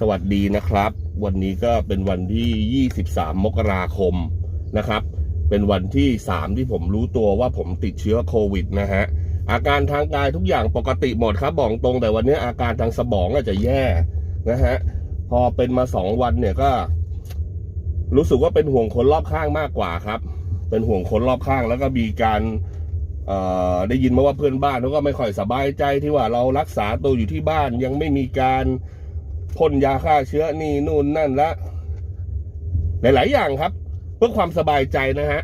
สวัสดีนะครับ วันนี้ก็เป็นวันที่ 23 มกราคมนะครับ เป็นวันที่ 3 ที่ผมรู้ตัวว่าผมติดเชื้อโควิดนะฮะ อาการทางกายทุกอย่างปกติหมดครับบอกตรงแต่วันนี้อาการทางสมองอาจจะแย่นะฮะ พอเป็นมาสองวันเนี่ยก็ รู้สึกว่าเป็นห่วงคนรอบข้างมากกว่าครับ เป็นห่วงคนรอบข้างแล้วก็มีการได้ยินมาว่าเพื่อนบ้านเขาก็ไม่ค่อยสบายใจที่ว่าเรารักษาตัวอยู่ที่บ้านยังไม่มีการ พ่นยาฆ่าเชื้อนี่นู่นนั่นละหลาย ๆ อย่างครับ เพื่อความสบายใจนะฮะ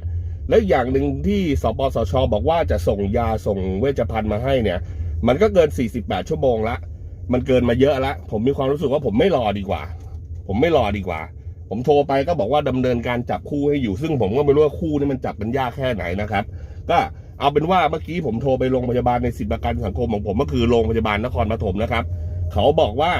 และอย่างหนึ่งที่สปสช บอกว่าจะส่งยาส่งเวชภัณฑ์มาให้เนี่ย มันก็เกิน 48 ชั่วโมงละ มันเกินมาเยอะละ ผมมีความรู้สึกว่าผมไม่รอดีกว่า ผมไม่รอดีกว่า ผมโทรไปก็บอกว่าดำเนินการจับคู่ให้อยู่ ซึ่งผมก็ไม่รู้ว่าคู่นี้มันจับกันยากแค่ไหนนะครับ ก็เอาเป็นว่าเมื่อกี้ผมโทรไปโรงพยาบาลในสิทธิประกันสังคมของผมก็คือโรงพยาบาลนครปฐมนะครับ เขาบอกว่า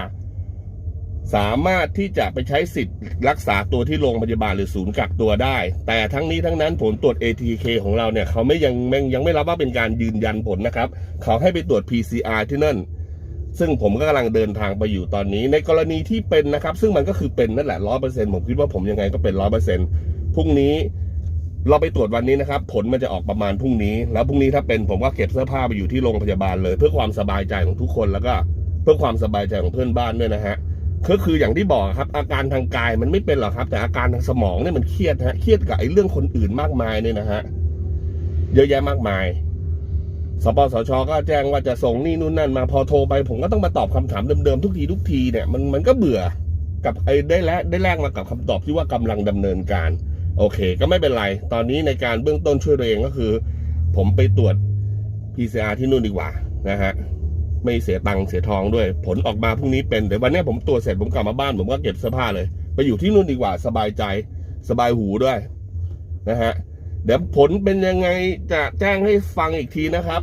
สามารถที่จะไปใช้สิทธิ์รักษาตัวที่โรงพยาบาลหรือศูนย์กักตัวได้ แต่ทั้งนี้ทั้งนั้นผลตรวจ ATK ของเราเนี่ยเขาไม่ยังยังยังไม่รับว่าเป็นการยืนยันผลนะครับ เขาให้ไปตรวจ PCR ที่นั่น ซึ่งผมก็กำลังเดินทางไปอยู่ตอนนี้ ในกรณีที่เป็นนะครับ ซึ่งมันก็คือเป็นนั่นแหละร้อยเปอร์เซ็นผมคิดว่าผมยังไงก็เป็นร้อยเปอร์เซ็นพรุ่งนี้เราไปตรวจวันนี้นะครับ ผลมันจะออกประมาณพรุ่งนี้ แล้วพรุ่งนี้ถ้าเป็นผมก็เก็บเสื้อผ้าไปอยู่ที่โรงพยาบาลเลย เพื่อความสบายใจของทุกคนแล้วก็เพื่อความสบายใจของเพื่อนบ้านด้วยนะฮะ ก็คืออย่างที่บอกครับ อาการทางกายมันไม่เป็นหรอกครับ แต่อาการทางสมองเนี่ยมันเครียดฮะเครียดกับไอ้เรื่องคนอื่นมากมายเนี่ยนะฮะเยอะแยะมากมายสปสชก็แจ้งว่าจะส่งนี่นู่นนั่นมาพอโทรไป ผมก็ต้องมาตอบคำถามเดิมๆทุกทีทุกทีเนี่ยมันมันก็เบื่อกับไอ้ได้แลกได้แลกมากับคำตอบที่ว่ากำลังดำเนินการ โอเค ก็ไม่เป็นไร ตอนนี้ในการเบื้องต้นช่วยตัวเองก็คือ ผมไปตรวจ PCR ที่นู่นดีกว่านะฮะ ไม่เสียตังค์เสียทองด้วย ผลออกมาพรุ่งนี้เป็นเดี๋ยววันนี้ผมตรวจเสร็จผมกลับมาบ้านผมก็เก็บเสื้อผ้าเลย ไปอยู่ที่นู่นดีกว่าสบายใจสบายหูด้วยนะฮะเดี๋ยวผลเป็นยังไงจะแจ้งให้ฟังอีกทีนะครับ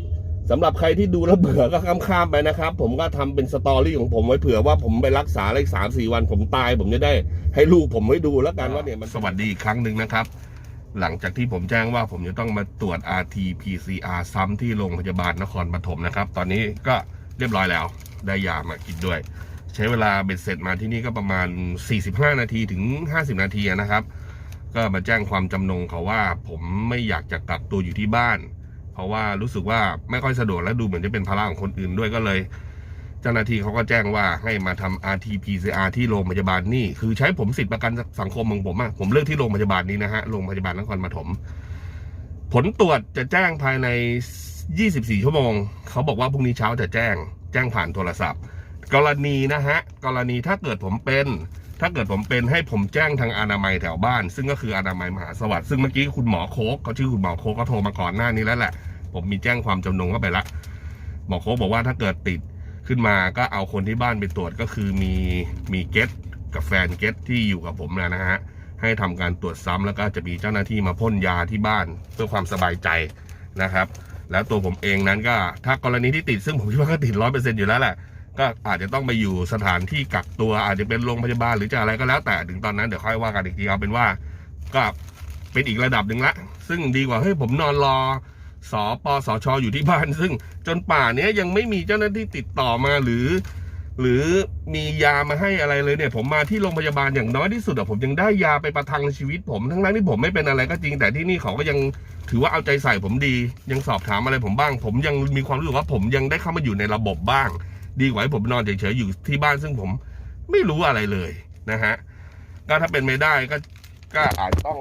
สำหรับใครที่ดูแล้วเบื่อก็ข้ามๆไปนะครับ ผมก็ทำเป็นสตอรี่ของผมไว้เผื่อว่าผมไปรักษาอะไรสามสี่วันผมตาย ผมจะได้ ให้ลูกผมไว้ดูแล้วกันว่าเนี่ยมันสวัสดีอีกครั้งหนึ่งนะครับ หลังจากที่ผมแจ้งว่าผมจะต้องมาตรวจ RT-PCR ซ้ำที่โรงพยาบาลนครปฐมนะครับ ตอนนี้ก็ เรียบร้อยแล้ว ได้ยามากินด้วย ใช้เวลาเบ็ดเสร็จมาที่นี่ก็ประมาณ 45 นาทีถึง 50 นาทีนะครับ ก็มาแจ้งความจำนงเขาว่าผมไม่อยากจะกักตัวอยู่ที่บ้าน เพราะว่ารู้สึกว่าไม่ค่อยสะดวกและดูเหมือนจะเป็นภาระของคนอื่นด้วยก็เลย เจ้าหน้าที่เขาก็แจ้งว่าให้มาทำ RT-PCR ที่โรงพยาบาลนี่ คือใช้ผมสิทธิประกันสังคมของผมอะผมเลือกที่โรงพยาบาลนี้นะฮะโรงพยาบาลนครปฐมผลตรวจจะแจ้งภายใน 24 ชั่วโมง เขาบอกว่าพรุ่งนี้เช้าจะแจ้ง แจ้งผ่านโทรศัพท์ กรณีนะฮะ กรณีถ้าเกิดผมเป็น ถ้าเกิดผมเป็นให้ผมแจ้งทางอนามัยแถวบ้าน ซึ่งก็คืออนามัยมหาสวัสดิ์ซึ่งเมื่อกี้คุณหมอโคกเขาชื่อคุณหมอโคกก็โทรมาก่อนหน้านี้แล้วแหละ ผมมีแจ้งความจำนงเข้าไปละ หมอโคกบอกว่าถ้าเกิดติดขึ้นมาก็เอาคนที่บ้านไปตรวจก็คือมีมีเกตกับแฟนเกตที่อยู่กับผมนะฮะให้ทำการตรวจซ้ำแล้วก็จะมีเจ้าหน้าที่มาพ่นยาที่บ้านเพื่อความสบายใจนะครับ แล้วตัวผมเองนั้นก็ถ้ากรณีที่ติดซึ่งผมคิดว่าก็ติดร้อยเปอร์เซ็นต์อยู่แล้วแหละก็อาจจะต้องไปอยู่สถานที่กักตัวอาจจะเป็นโรงพยาบาลหรือจะอะไรก็แล้วแต่ถึงตอนนั้นเดี๋ยวค่อยว่ากันอีกทีเอาเป็นว่าก็เป็นอีกระดับหนึ่งละ ซึ่งดีกว่าเฮ้ยผมนอนรอสอปสชอยู่ที่บ้าน ซึ่งจนป่าเนี้ยยังไม่มีเจ้าหน้าที่ติดต่อมาหรือ หรือมียามาให้อะไรเลยเนี่ย ผมมาที่โรงพยาบาลอย่างน้อยที่สุดอะผมยังได้ยาไปประทังชีวิตผมทั้งนั้นที่ผมไม่เป็นอะไรก็จริง แต่ที่นี่เขาก็ยังถือว่าเอาใจใส่ผมดี ยังสอบถามอะไรผมบ้าง ผมยังมีความรู้สึกว่าผมยังได้เข้ามาอยู่ในระบบบ้าง ดีกว่าให้ผมนอนเฉยๆอยู่ที่บ้านซึ่งผมไม่รู้อะไรเลยนะฮะก็ถ้าเป็นไม่ได้ก็ก็อาจจะต้อง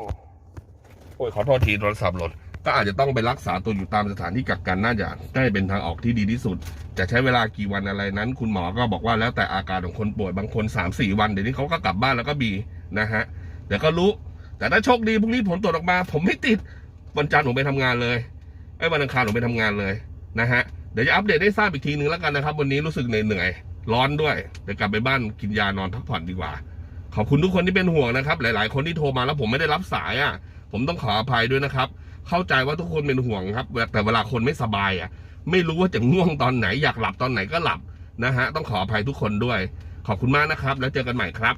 โอ้ยขอโทษทีโทรศัพท์หล่น ก็อาจจะต้องไปรักษาตัวอยู่ตามสถานที่กักกันน่าจะได้เป็นทางออกที่ดีที่สุด จะใช้เวลากี่วันอะไรนั้น คุณหมอก็บอกว่าแล้วแต่อาการของคนป่วยบางคน3าสี่วันเดี๋ยวนี้เขาก็กลับบ้านแล้วก็บีนะฮะเดี๋ยวก็รู้ แต่ถ้าโชคดีพรุ่งนี้ผลตรวจออกมา ผมไม่ติดวันจันทร์ผมไปทำงานเลยไอ้วันอังคารผมไปทำงานเลยนะฮะเดี๋ยวจะอัปเดตให้ทราบอีกทีหนึ่งแล้วกันนะครับ วันนี้รู้สึกเหนื่อยร้อนด้วยเดี๋ยวกลับไปบ้านกินยานอนพักผ่อนดีกว่า ขอบคุณทุกคนที่เป็นห่วงนะครับ หลาย ๆ คนที่โทรมาแล้วผมไม่ได้รับสายอะ ผมต้องขออภัยด้วยนะครับ เข้าใจว่าทุกคนเป็นห่วงครับแต่เวลาคนไม่สบายอะ ไม่รู้ว่าจะง่วงตอนไหนอยากหลับตอนไหนก็หลับนะฮะต้องขออภัยทุกคนด้วย ขอบคุณมากนะครับ แล้วเจอกันใหม่ครับ